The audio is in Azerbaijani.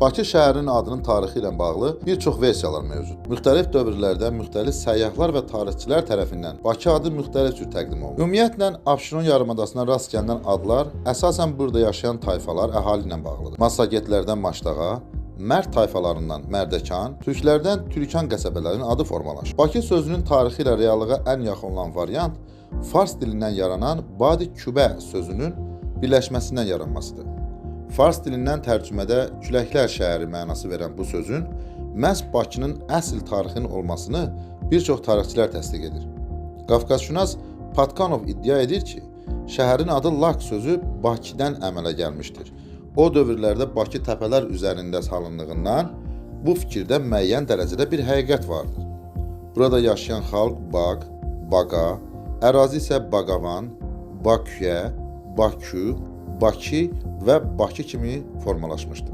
Bakı şəhərinin adının tarixi ilə bağlı bir çox versiyalar mövcud. Müxtəlif dövrlərdə müxtəlif səyyahlar və tarixçilər tərəfindən Bakı adı müxtəlif cür təqdim olunur. Ümumiyyətlə Abşeron yarımadasına rast gəlinən adlar əsasən burada yaşayan tayfalar əhali ilə bağlıdır. Massagetlərdən Maşdağa, Mərd tayfalarından Mərdəkan, türklərdən Türkan qəsəbələrinin adı formalaşır. Bakı sözünün tarixi ilə reallığa ən yaxın olan variant fars dilindən yaranan Badi Kübə sözünün birləşməsindən yaranmasıdır. Fars dilindən tərcümədə küləklər şəhəri mənası verən bu sözün məhz Bakının əsl tarixinin olmasını bir çox tarixçilər təsdiq edir. Qafqazşünas Patkanov iddia edir ki, şəhərin adı Lak sözü Bakıdan əmələ gəlmişdir. O dövrlərdə Bakı təpələr üzərində salındığından bu fikirdə müəyyən dərəcədə bir həqiqət vardır. Burada yaşayan xalq Baq, Baqa, ərazi isə Baqavan, Baküyə, Bakü, Bakı və Bakı kimi formalaşmışdı.